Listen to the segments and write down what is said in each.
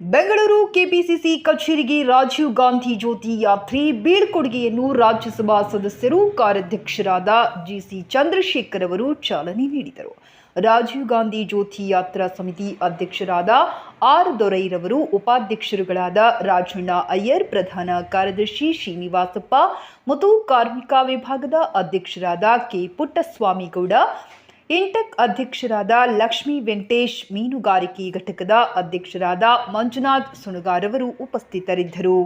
Bengaluru KPCC ಕಚೇರಿಗೆ ರಾಜೀವ್ ಗಾಂಧಿ ಜ್ಯೋತಿ ಯಾತ್ರೆ, ಬೀಳ್ಕೊಡುಗೆಯನ್ನು ರಾಜ್ಯಸಭಾ ಸದಸ್ಯರು ಕಾರ್ಯಾಧ್ಯಕ್ಷರಾದ ಜಿಸಿ ಚಂದ್ರಶೇಖರ್ ಅವರು ಚಾಲನೆ ನೀಡಿದರು. ರಾಜೀವ್ ಗಾಂಧಿ ಜ್ಯೋತಿ ಯಾತ್ರಾ ಸಮಿತಿ ಅಧ್ಯಕ್ಷರಾದ ಆರ್ ದೊರೈರವರು ಉಪಾಧ್ಯಕ್ಷರುಗಳಾದ ರಾಜಣ್ಣ ಅಯ್ಯರ್, ಪ್ರಧಾನ ಕಾರ್ಯದರ್ಶಿ ಶ್ರೀನಿವಾಸಪ್ಪ ಮತ್ತು ಕಾರ್ಮಿಕ ವಿಭಾಗದ ಅಧ್ಯಕ್ಷರಾದ ಕೆ ಪುಟ್ಟಸ್ವಾಮಿಗೌಡ ಇಂಟೆಕ್ ಅಧ್ಯಕ್ಷರಾದ ಲಕ್ಷ್ಮೀ ವೆಂಕಟೇಶ್ ಮೀನುಗಾರಿಕೆ ಘಟಕದ ಅಧ್ಯಕ್ಷರಾದ ಮಂಜುನಾಥ್ ಸುಣಗಾರವರು ಉಪಸ್ಥಿತರಿದ್ದರು.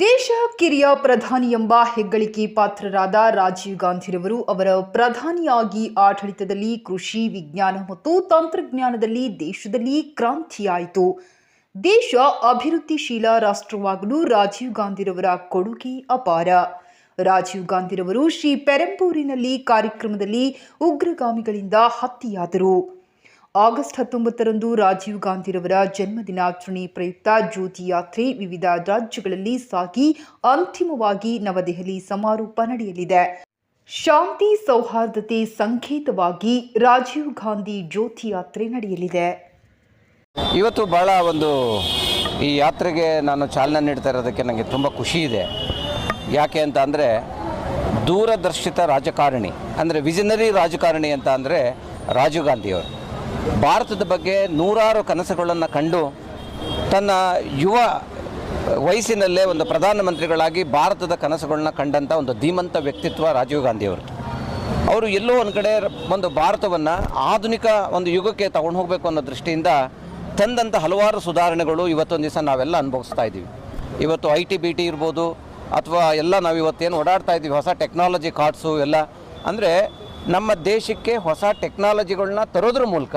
ದೇಶ ಕಿರಿಯ ಪ್ರಧಾನಿ ಎಂಬ ಹೆಗ್ಗಳಿಕೆ ಪಾತ್ರರಾದ ರಾಜೀವ್ ಗಾಂಧಿರವರು ಅವರ ಪ್ರಧಾನಿಯಾಗಿ ಆಡಳಿತದಲ್ಲಿ ಕೃಷಿ ವಿಜ್ಞಾನ ಮತ್ತು ತಂತ್ರಜ್ಞಾನದಲ್ಲಿ ದೇಶದಲ್ಲಿ ಕ್ರಾಂತಿಯಾಯಿತು. ದೇಶ ಅಭಿವೃದ್ಧಿಶೀಲ ರಾಷ್ಟ್ರವಾಗಲು ರಾಜೀವ್ ಗಾಂಧಿರವರ ಕೊಡುಗೆ ಅಪಾರ. ರಾಜೀವ್ ಗಾಂಧಿರವರು ಶ್ರೀ ಪೆರಂಬೂರಿನಲ್ಲಿ ಕಾರ್ಯಕ್ರಮದಲ್ಲಿ ಉಗ್ರಗಾಮಿಗಳಿಂದ ಹತ್ಯೆಯಾದರು. ಆಗಸ್ಟ್ ಹತ್ತೊಂಬತ್ತರಂದು ರಾಜೀವ್ ಗಾಂಧಿರವರ ಜನ್ಮದಿನಾಚರಣೆ ಪ್ರಯುಕ್ತ ಜ್ಯೋತಿ ಯಾತ್ರೆ ವಿವಿಧ ರಾಜ್ಯಗಳಲ್ಲಿ ಸಾಗಿ ಅಂತಿಮವಾಗಿ ನವದೆಹಲಿ ಸಮಾರೋಪ ನಡೆಯಲಿದೆ. ಶಾಂತಿ ಸೌಹಾರ್ದತೆ ಸಂಕೇತವಾಗಿ ರಾಜೀವ್ ಗಾಂಧಿ ಜ್ಯೋತಿ ಯಾತ್ರೆ ನಡೆಯಲಿದೆ. ಇವತ್ತು ಬಹಳ ಒಂದು ಈ ಯಾತ್ರೆಗೆ ನಾನು ಚಾಲನೆ ನೀಡ್ತಾ ಇರೋದಕ್ಕೆ ನನಗೆ ತುಂಬ ಖುಷಿ ಇದೆ. ಯಾಕೆ ಅಂತ ಅಂದರೆ ದೂರದರ್ಶಿತ ರಾಜಕಾರಣಿ, ಅಂದರೆ ವಿಜನರಿ ರಾಜಕಾರಣಿ ಅಂತ ಅಂದರೆ ರಾಜೀವ್ ಗಾಂಧಿಯವರು. ಭಾರತದ ಬಗ್ಗೆ ನೂರಾರು ಕನಸುಗಳನ್ನು ಕಂಡು ತನ್ನ ಯುವ ವಯಸ್ಸಿನಲ್ಲೇ ಒಂದು ಪ್ರಧಾನಮಂತ್ರಿಗಳಾಗಿ ಭಾರತದ ಕನಸುಗಳನ್ನ ಕಂಡಂಥ ಒಂದು ಧೀಮಂತ ವ್ಯಕ್ತಿತ್ವ ರಾಜೀವ್ ಗಾಂಧಿಯವರು. ಅವರು ಎಲ್ಲೋ ಒಂದು ಕಡೆ ಒಂದು ಭಾರತವನ್ನು ಆಧುನಿಕ ಒಂದು ಯುಗಕ್ಕೆ ತಗೊಂಡು ಹೋಗಬೇಕು ಅನ್ನೋ ದೃಷ್ಟಿಯಿಂದ ತಂದಂಥ ಹಲವಾರು ಸುಧಾರಣೆಗಳು ಇವತ್ತೊಂದು ದಿವಸ ನಾವೆಲ್ಲ ಅನುಭವಿಸ್ತಾ ಇದ್ದೀವಿ. ಇವತ್ತು ಐ ಟಿ ಬಿ ಟಿ ಇರ್ಬೋದು ಅಥವಾ ಎಲ್ಲ ನಾವು ಇವತ್ತೇನು ಓಡಾಡ್ತಾ ಇದ್ದೀವಿ, ಹೊಸ ಟೆಕ್ನಾಲಜಿ ಕಾರ್ಡ್ಸು ಎಲ್ಲ. ಅಂದರೆ ನಮ್ಮ ದೇಶಕ್ಕೆ ಹೊಸ ಟೆಕ್ನಾಲಜಿಗಳನ್ನ ತರೋದ್ರ ಮೂಲಕ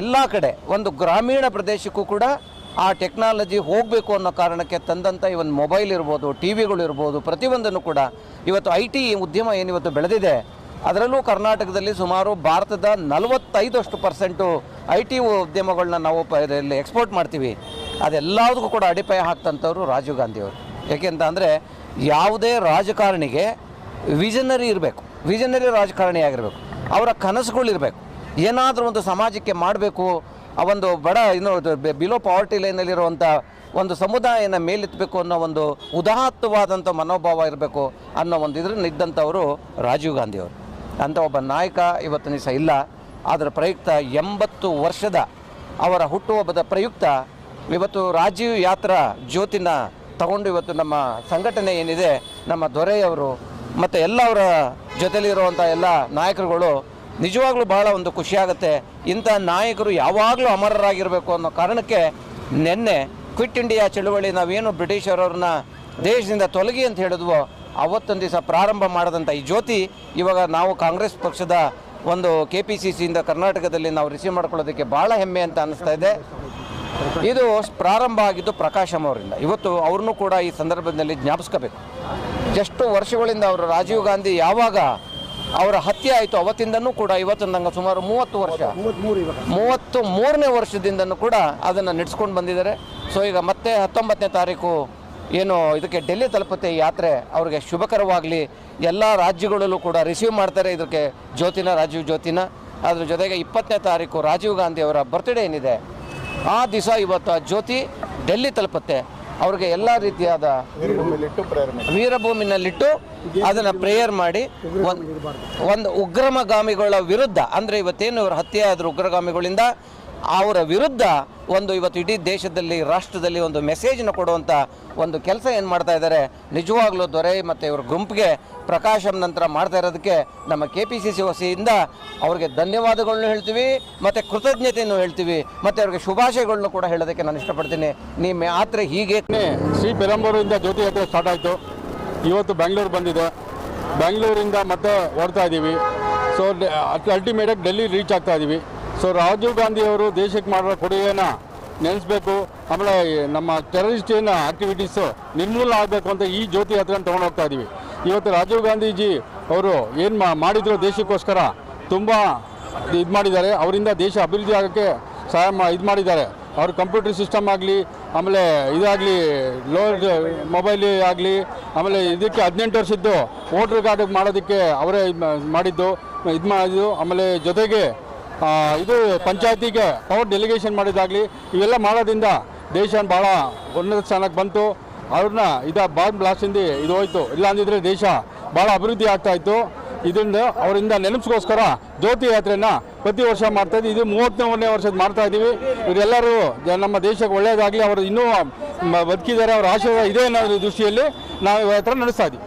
ಎಲ್ಲ ಕಡೆ, ಒಂದು ಗ್ರಾಮೀಣ ಪ್ರದೇಶಕ್ಕೂ ಕೂಡ ಆ ಟೆಕ್ನಾಲಜಿ ಹೋಗಬೇಕು ಅನ್ನೋ ಕಾರಣಕ್ಕೆ ತಂದಂಥ ಒಂದು ಮೊಬೈಲ್ ಇರ್ಬೋದು ಟಿ ವಿಗಳು ಇರ್ಬೋದು, ಪ್ರತಿಯೊಂದನ್ನು ಕೂಡ ಇವತ್ತು ಐ ಟಿ ಉದ್ಯಮ ಏನಿವತ್ತು ಬೆಳೆದಿದೆ, ಅದರಲ್ಲೂ ಕರ್ನಾಟಕದಲ್ಲಿ ಸುಮಾರು ಭಾರತದ ನಲವತ್ತೈದಷ್ಟು ಪರ್ಸೆಂಟು ಐ ಟಿ ಉದ್ಯಮಗಳನ್ನ ನಾವು ಎಕ್ಸ್ಪೋರ್ಟ್ ಮಾಡ್ತೀವಿ. ಅದೆಲ್ಲದಕ್ಕೂ ಕೂಡ ಅಡಿಪಾಯ ಹಾಕ್ತಂಥವ್ರು ರಾಜೀವ್ ಗಾಂಧಿಯವರು ಯಾಕೆಂತ ಅಂದರೆ ಯಾವುದೇ ರಾಜಕಾರಣಿಗೆ ವಿಜನರಿ ಇರಬೇಕು. ವಿಜನರಿ ರಾಜಕಾರಣಿ ಆಗಿರಬೇಕು. ಅವರ ಕನಸುಗಳಿರಬೇಕು ಏನಾದರೂ ಒಂದು ಸಮಾಜಕ್ಕೆ ಮಾಡಬೇಕು. ಆ ಒಂದು ಬಡ, ಇನ್ನು ಬಿಲೋ ಪಾವರ್ಟಿ ಲೈನಲ್ಲಿರುವಂಥ ಒಂದು ಸಮುದಾಯನ ಮೇಲೆತ್ತಬೇಕು ಅನ್ನೋ ಒಂದು ಉದಾತ್ತವಾದಂಥ ಮನೋಭಾವ ಇರಬೇಕು ಅನ್ನೋ ಒಂದು ಇದ್ರಲ್ಲಿ ಇದ್ದಂಥವರು ರಾಜೀವ್ ಗಾಂಧಿಯವರು. ಅಂಥ ಒಬ್ಬ ನಾಯಕ ಇವತ್ತು ದಿವಸ ಇಲ್ಲ. ಆದರೆ ಪ್ರಯುಕ್ತ ಎಂಬತ್ತು ವರ್ಷದ ಅವರ ಹುಟ್ಟುಹಬ್ಬದ ಪ್ರಯುಕ್ತ ಇವತ್ತು ರಾಜೀವ್ ಯಾತ್ರಾ ಜ್ಯೋತಿನ ತಗೊಂಡು ಇವತ್ತು ನಮ್ಮ ಸಂಘಟನೆ ಏನಿದೆ, ನಮ್ಮ ದೊರೆಯವರು ಮತ್ತು ಎಲ್ಲ ಅವರ ಜೊತೆಲಿರುವಂಥ ಎಲ್ಲ ನಾಯಕರುಗಳು ನಿಜವಾಗ್ಲೂ ಭಾಳ ಒಂದು ಖುಷಿಯಾಗುತ್ತೆ ಇಂಥ ನಾಯಕರು ಯಾವಾಗಲೂ ಅಮರರಾಗಿರಬೇಕು ಅನ್ನೋ ಕಾರಣಕ್ಕೆ ನಿನ್ನೆ ಕ್ವಿಟ್ ಇಂಡಿಯಾ ಚಳುವಳಿ ನಾವೇನು ಬ್ರಿಟಿಷರವ್ರನ್ನ ದೇಶದಿಂದ ತೊಲಗಿ ಅಂತ ಹೇಳಿದ್ವೋ, ಅವತ್ತೊಂದು ದಿವಸ ಪ್ರಾರಂಭ ಮಾಡಿದಂಥ ಈ ಜ್ಯೋತಿ ಇವಾಗ ನಾವು ಕಾಂಗ್ರೆಸ್ ಪಕ್ಷದ ಒಂದು ಕೆ ಪಿ ಸಿ ಸಿಯಿಂದ ಕರ್ನಾಟಕದಲ್ಲಿ ನಾವು ರಿಸೀವ್ ಮಾಡ್ಕೊಳ್ಳೋದಕ್ಕೆ ಭಾಳ ಹೆಮ್ಮೆ ಅಂತ ಅನ್ನಿಸ್ತಾ ಇದೆ. ಇದು ಪ್ರಾರಂಭ ಆಗಿದ್ದು ಪ್ರಕಾಶಮ್ ಅವರಿಂದ. ಇವತ್ತು ಅವ್ರನ್ನೂ ಕೂಡ ಈ ಸಂದರ್ಭದಲ್ಲಿ ಜ್ಞಾಪಿಸ್ಕೋಬೇಕು. ಎಷ್ಟು ವರ್ಷಗಳಿಂದ ಅವರು ರಾಜೀವ್ ಗಾಂಧಿ ಯಾವಾಗ ಅವರ ಹತ್ಯೆ ಆಯಿತು ಅವತ್ತಿಂದನೂ ಕೂಡ ಇವತ್ತು ನಂಗೆ ಸುಮಾರು ಮೂವತ್ತು ವರ್ಷ. ಮೂವತ್ತು ಮೂರನೇ ವರ್ಷದಿಂದನೂ ಕೂಡ ಅದನ್ನು ನಡೆಸ್ಕೊಂಡು ಬಂದಿದ್ದಾರೆ. ಸೊ ಈಗ ಮತ್ತೆ ಹತ್ತೊಂಬತ್ತನೇ ತಾರೀಕು ಏನು ಇದಕ್ಕೆ ಡೆಲ್ಲಿ ತಲುಪುತ್ತೆ ಯಾತ್ರೆ ಅವ್ರಿಗೆ ಶುಭಕರವಾಗಲಿ. ಎಲ್ಲ ರಾಜ್ಯಗಳಲ್ಲೂ ಕೂಡ ರಿಸೀವ್ ಮಾಡ್ತಾರೆ ಇದಕ್ಕೆ ಜ್ಯೋತಿನ ರಾಜೀವ್ ಜ್ಯೋತಿನ. ಅದ್ರ ಜೊತೆಗೆ ಇಪ್ಪತ್ತನೇ ತಾರೀಕು ರಾಜೀವ್ ಗಾಂಧಿ ಅವರ ಬರ್ತ್ಡೇ ಏನಿದೆ. ಆ ದಿವಸ ಇವತ್ತು ಆ ಜ್ಯೋತಿ ಡೆಲ್ಲಿ ತಲುಪುತ್ತೆ. ಅವ್ರಿಗೆ ಎಲ್ಲ ರೀತಿಯಾದ ವೀರಭೂಮಿನಲ್ಲಿಟ್ಟು ಅದನ್ನು ಪ್ರೇಯರ್ ಮಾಡಿ. ಒಂದು ಉಗ್ರಮಗಾಮಿಗಳ ವಿರುದ್ಧ ಅಂದರೆ ಇವತ್ತೇನು ಇವರು ಹತ್ಯೆ ಆದರು ಉಗ್ರಗಾಮಿಗಳಿಂದ ಅವರ ವಿರುದ್ಧ ಒಂದು ಇವತ್ತು ಇಡೀ ದೇಶದಲ್ಲಿ, ರಾಷ್ಟ್ರದಲ್ಲಿ ಒಂದು ಮೆಸೇಜನ್ನು ಕೊಡುವಂಥ ಒಂದು ಕೆಲಸ ಏನು ಮಾಡ್ತಾ ಇದ್ದಾರೆ, ನಿಜವಾಗ್ಲೂ ದೊರೆ ಮತ್ತು ಇವ್ರ ಗುಂಪಿಗೆ ಪ್ರಕಾಶಂ ನಂತರ ಮಾಡ್ತಾ ಇರೋದಕ್ಕೆ ನಮ್ಮ ಕೆ ಪಿ ಸಿ ಸಿ ವಸಿಯಿಂದ ಅವ್ರಿಗೆ ಧನ್ಯವಾದಗಳನ್ನೂ ಹೇಳ್ತೀವಿ, ಮತ್ತು ಕೃತಜ್ಞತೆಯನ್ನು ಹೇಳ್ತೀವಿ, ಮತ್ತು ಅವ್ರಿಗೆ ಶುಭಾಶಯಗಳನ್ನು ಕೂಡ ಹೇಳೋದಕ್ಕೆ ನಾನು ಇಷ್ಟಪಡ್ತೀನಿ. ನಿಮ್ಮ ಯಾತ್ರೆ ಹೀಗೆ. ಶ್ರೀ ಪೆರಂಬೂರಿಂದ ಜ್ಯೋತಿ ಯಾತ್ರೆ ಸ್ಟಾರ್ಟ್ ಆಯಿತು. ಇವತ್ತು ಬೆಂಗಳೂರು ಬಂದಿದೆ. ಬೆಂಗಳೂರಿಂದ ಮತ್ತೆ ಹೊರ್ತಾ ಇದ್ದೀವಿ ಸೊ ಅಲ್ಟಿಮೇಟಾಗಿ ಡೆಲ್ಲಿ ರೀಚ್ ಆಗ್ತಾ ಇದ್ದೀವಿ ಸೊ ರಾಜೀವ್ ಗಾಂಧಿ ಅವರು ದೇಶಕ್ಕೆ ಮಾಡಿರೋ ಕೊಡುಗೆಯನ್ನು ನೆನೆಸ್ಬೇಕು. ಆಮೇಲೆ ನಮ್ಮ ಟೆರರಿಸ್ಟ್ ಏನು ಆಕ್ಟಿವಿಟೀಸು ನಿರ್ಮೂಲನೆ ಆಗಬೇಕು ಅಂತ ಈ ಜ್ಯೋತಿ ಯಾತ್ರೆಯನ್ನು ತೊಗೊಂಡು ಹೋಗ್ತಾ ಇದ್ದೀವಿ ಇವತ್ತು ರಾಜೀವ್ ಗಾಂಧೀಜಿ ಅವರು ಏನು ಮಾಡಿದ್ರು ದೇಶಕ್ಕೋಸ್ಕರ ತುಂಬ ಇದು ಮಾಡಿದ್ದಾರೆ. ಅವರಿಂದ ದೇಶ ಅಭಿವೃದ್ಧಿ ಆಗೋಕ್ಕೆ ಸಹಾಯ ಮಾ, ಇದು ಮಾಡಿದ್ದಾರೆ. ಅವ್ರ ಕಂಪ್ಯೂಟರ್ ಸಿಸ್ಟಮ್ ಆಗಲಿ, ಆಮೇಲೆ ಇದಾಗಲಿ ಲೋ ಮೊಬೈಲ್ ಆಗಲಿ, ಆಮೇಲೆ ಇದಕ್ಕೆ ಹದಿನೆಂಟು ವರ್ಷದ್ದು ವೋಟ್ರ್ ಕಾರ್ಡ್ ಮಾಡೋದಕ್ಕೆ ಅವರೇ ಮಾಡಿದ್ದು, ಇದು ಮಾಡಿದ್ದು. ಆಮೇಲೆ ಜೊತೆಗೆ ಇದು ಪಂಚಾಯತಿಗೆ ಪವರ್ ಡೆಲಿಗೇಷನ್ ಮಾಡಿದಾಗಲಿ ಇವೆಲ್ಲ ಮಾಡೋದ್ರಿಂದ ದೇಶ ಭಾಳ ಉನ್ನತ ಸ್ಥಾನಕ್ಕೆ ಬಂತು. ಅವ್ರನ್ನ ಇದು ಬಾಂಬ್ ಬ್ಲಾಸ್ಟಿಂದ ಇದು ಹೋಯಿತು. ಇಲ್ಲ ಅಂದಿದ್ರೆ ದೇಶ ಭಾಳ ಅಭಿವೃದ್ಧಿ ಆಗ್ತಾ ಇತ್ತು. ಇದರಿಂದ ಅವರಿಂದ ನೆನಪಿಸ್ಕೋಸ್ಕರ ಜ್ಯೋತಿ ಯಾತ್ರೆನ ಪ್ರತಿ ವರ್ಷ ಮಾಡ್ತಾ ಇದ್ದೀವಿ ಇದು ಮೂವತ್ತನೇ ವರ್ಷದ ಮಾಡ್ತಾ ಇದ್ದೀವಿ. ಇವರೆಲ್ಲರೂ ನಮ್ಮ ದೇಶಕ್ಕೆ ಒಳ್ಳೆಯದಾಗಲಿ ಅವರು ಇನ್ನೂ ಬದುಕಿದ್ದಾರೆ. ಅವರ ಆಶೀರ್ವಾದ ಇದೆ ಅನ್ನೋ ದೃಷ್ಟಿಯಲ್ಲಿ ನಾವು ಯಾತ್ರೆ ನಡೆಸ್ತಾ ಇದ್ದೀವಿ.